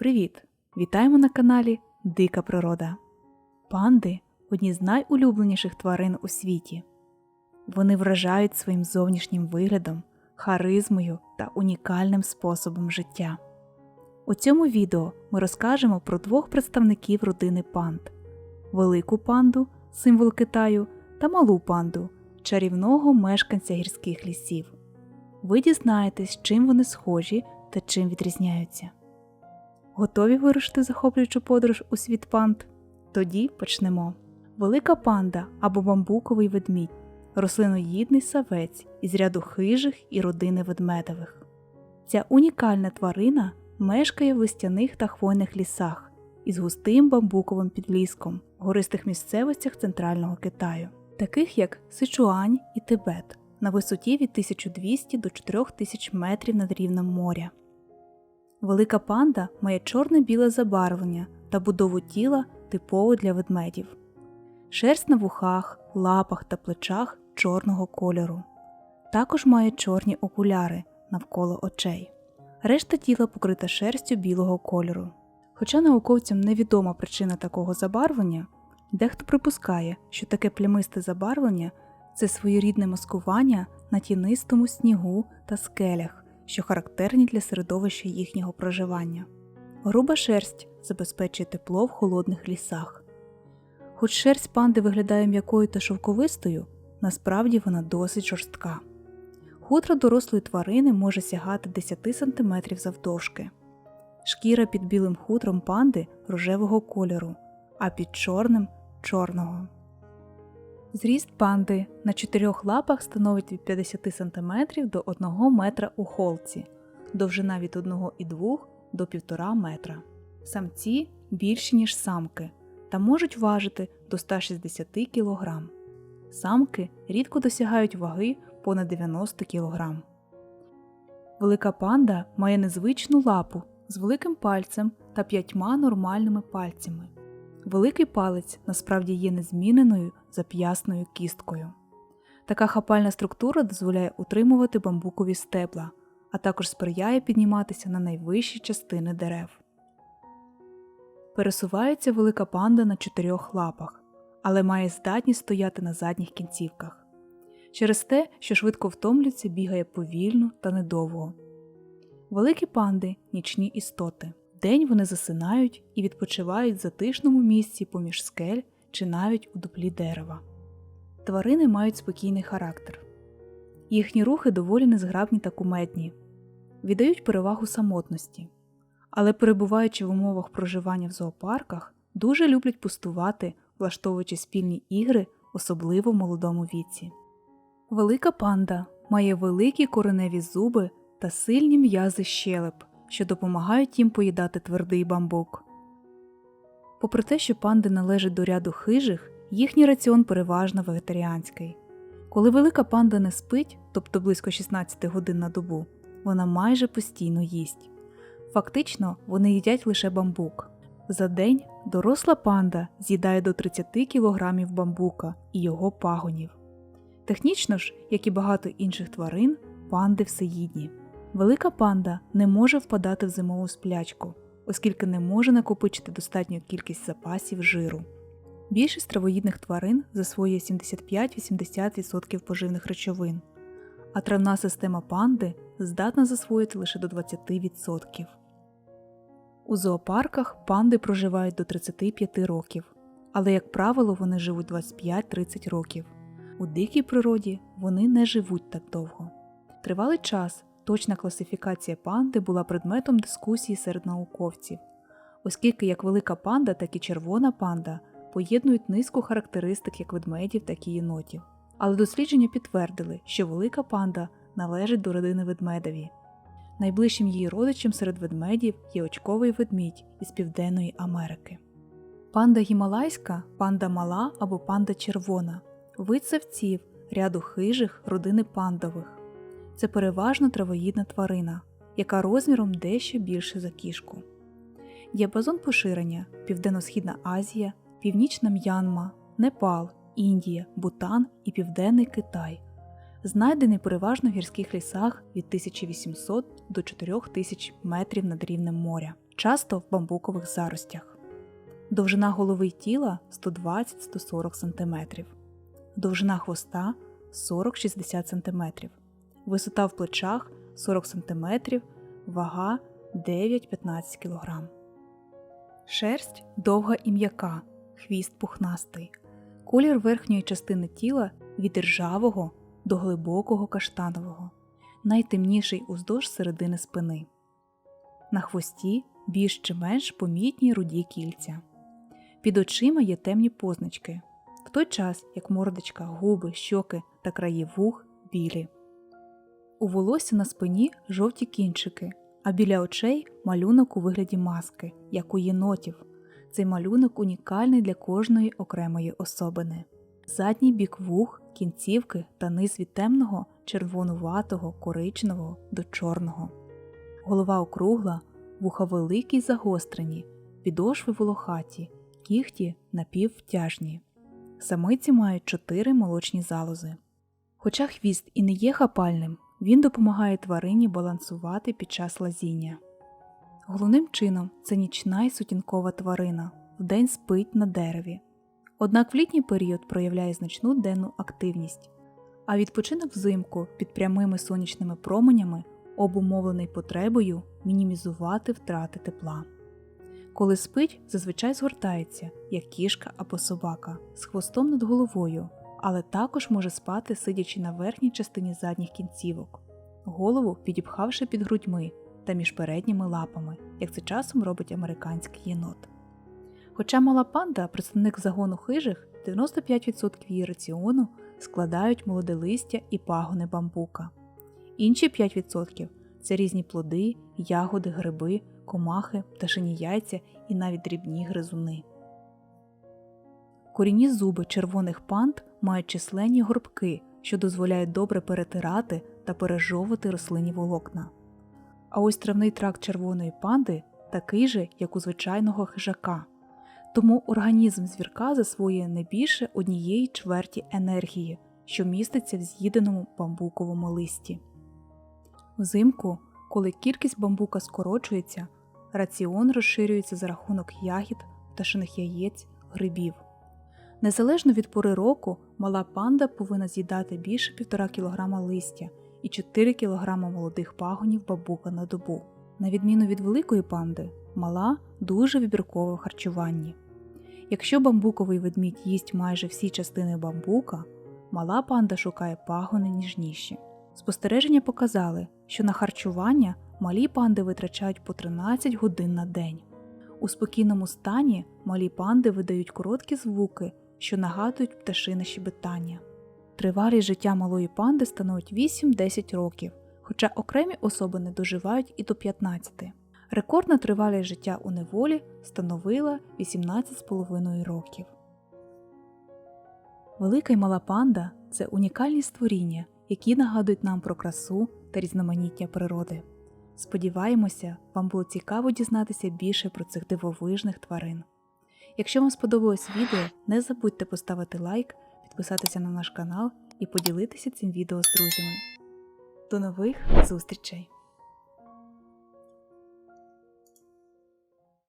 Привіт! Вітаємо на каналі Дика Природа. Панди одні з найулюбленіших тварин у світі. Вони вражають своїм зовнішнім виглядом, харизмою та унікальним способом життя. У цьому відео ми розкажемо про двох представників родини панд: велику панду, символ Китаю, та малу панду, чарівного мешканця гірських лісів. Ви дізнаєтесь, чим вони схожі та чим відрізняються. Готові вирушити захоплюючу подорож у світ панд? Тоді почнемо. Велика панда або бамбуковий ведмідь рослиноїдний савець із ряду хижих і родини ведмедових. Ця унікальна тварина мешкає в листяних та хвойних лісах із густим бамбуковим підліском в гористих місцевостях центрального Китаю, таких як Сичуань і Тибет, на висоті від 1200 до 4000 метрів над рівнем моря. Велика панда має чорне-біле забарвлення та будову тіла типову для ведмедів, шерсть на вухах, лапах та плечах чорного кольору. Також має чорні окуляри навколо очей. Решта тіла покрита шерстю білого кольору. Хоча науковцям невідома причина такого забарвлення, дехто припускає, що таке плямисте забарвлення це своєрідне маскування на тінистому снігу та скелях, що характерні для середовища їхнього проживання. Груба шерсть забезпечує тепло в холодних лісах. Хоч шерсть панди виглядає м'якою та шовковистою, насправді вона досить жорстка. Хутро дорослої тварини може сягати 10 см завдовжки. Шкіра під білим хутром панди рожевого кольору, а під чорним чорного. Зріст панди на чотирьох лапах становить від 50 см до 1 метра у холці, довжина від 1,2 до 1,5 метра. Самці більші, ніж самки, та можуть важити до 160 кг. Самки рідко досягають ваги понад 90 кг. Велика панда має незвичну лапу з великим пальцем та п'ятьма нормальними пальцями. Великий палець насправді є незміненою зап'ясною кісткою. Така хапальна структура дозволяє утримувати бамбукові стебла, а також сприяє підніматися на найвищі частини дерев. Пересувається велика панда на чотирьох лапах, але має здатність стояти на задніх кінцівках. Через те, що швидко втомлюється, бігає повільно та недовго. Великі панди нічні істоти. Вдень вони засинають і відпочивають в затишному місці поміж скель чи навіть у дуплі дерева. Тварини мають спокійний характер. Їхні рухи доволі незграбні та кумедні, віддають перевагу самотності, але, перебуваючи в умовах проживання в зоопарках, дуже люблять пустувати, влаштовуючи спільні ігри, особливо в молодому віці. Велика панда має великі кореневі зуби та сильні м'язи щелеп що допомагають їм поїдати твердий бамбук. Попри те, що панди належать до ряду хижих, їхній раціон переважно вегетаріанський. Коли велика панда не спить, тобто близько 16 годин на добу, вона майже постійно їсть. Фактично, вони їдять лише бамбук. За день доросла панда з'їдає до 30 кг бамбука і його пагонів. Технічно ж, як і багато інших тварин, панди всеїдні. Велика панда не може впадати в зимову сплячку, оскільки не може накопичити достатню кількість запасів жиру. Більшість травоїдних тварин засвоює 75-80% поживних речовин, а травна система панди здатна засвоїти лише до 20%. У зоопарках панди проживають до 35 років, але, як правило, вони живуть 25-30 років. У дикій природі вони не живуть так довго. Тривалий час Точна класифікація панди була предметом дискусії серед науковців, оскільки як велика панда, так і червона панда поєднують низку характеристик як ведмедів, так і єнотів. Але дослідження підтвердили, що велика панда належить до родини ведмедові. Найближчим її родичем серед ведмедів є очковий ведмідь із Південної Америки. Панда гімалайська, панда мала або панда червона, вид савців, ряду хижих родини пандових це переважно травоїдна тварина, яка розміром дещо більше за кішку. Діапазон поширення Південно-Східна Азія, Північна М'янма, Непал, Індія, Бутан і Південний Китай, знайдений переважно в гірських лісах від 1800 до 4000 метрів над рівнем моря. часто в бамбукових заростях. Довжина голови й тіла 120-140 см, довжина хвоста 40-60 см, висота в плечах 40 см, вага 9-15 кг. Шерсть довга і м'яка, хвіст пухнастий. Колір верхньої частини тіла від ржавого до глибокого каштанового, найтемніший уздовж середини спини. На хвості більш чи менш помітні руді кільця. Під очима є темні позначки, в той час як мордочка, губи, щоки та краї вух білі. У волосся на спині жовті кінчики, а біля очей малюнок у вигляді маски, як у єнотів. Цей малюнок унікальний для кожної окремої особини. Задній бік вух, кінцівки та низ від темного, червонуватого, коричневого до чорного. Голова округла, вуха великі й загострені, підошви волохаті, кігті напіввтяжні. Самиці мають чотири молочні залози. Хоча хвіст і не є хапальним, він допомагає тварині балансувати під час лазіння. Головним чином це нічна й сутінкова тварина, вдень спить на дереві. Однак в літній період проявляє значну денну активність, а відпочинок взимку під прямими сонячними променями обумовлений потребою мінімізувати втрати тепла. Коли спить, зазвичай згортається, як кішка або собака, з хвостом над головою, але також може спати, сидячи на верхній частині задніх кінцівок, голову підіпхавши під грудьми та між передніми лапами, як це часом робить американський єнот. Хоча мала панда, представник загону хижих, 95% її раціону складають молоде листя і пагони бамбука. Інші 5% це різні плоди, ягоди, гриби, комахи, пташині яйця і навіть дрібні гризуни. Корінні зуби червоних панд мають численні горбки, що дозволяють добре перетирати та пережовувати рослинні волокна. А ось травний тракт червоної панди такий же, як у звичайного хижака. Тому організм звірка засвоює не більше однієї чверті енергії, що міститься в з'їденому бамбуковому листі. Взимку, коли кількість бамбука скорочується, раціон розширюється за рахунок ягід, пташиних яєць, грибів. Незалежно від пори року, мала панда повинна з'їдати більше 1,5 кг листя і 4 кг молодих пагонів бамбука на добу. На відміну від великої панди, мала дуже вибіркова в харчуванні. Якщо бамбуковий ведмідь їсть майже всі частини бамбука, мала панда шукає пагони ніжніші. Спостереження показали, що на харчування малі панди витрачають по 13 годин на день. У спокійному стані малі панди видають короткі звуки, що нагадують пташине щебетання. Тривалість життя малої панди становить 8-10 років, хоча окремі особи не доживають і до 15. Рекордна тривалість життя у неволі становила 18,5 років. Велика й мала панда це унікальні створіння, які нагадують нам про красу та різноманіття природи. Сподіваємося, вам було цікаво дізнатися більше про цих дивовижних тварин. Якщо вам сподобалось відео, не забудьте поставити лайк, підписатися на наш канал і поділитися цим відео з друзями. До нових зустрічей!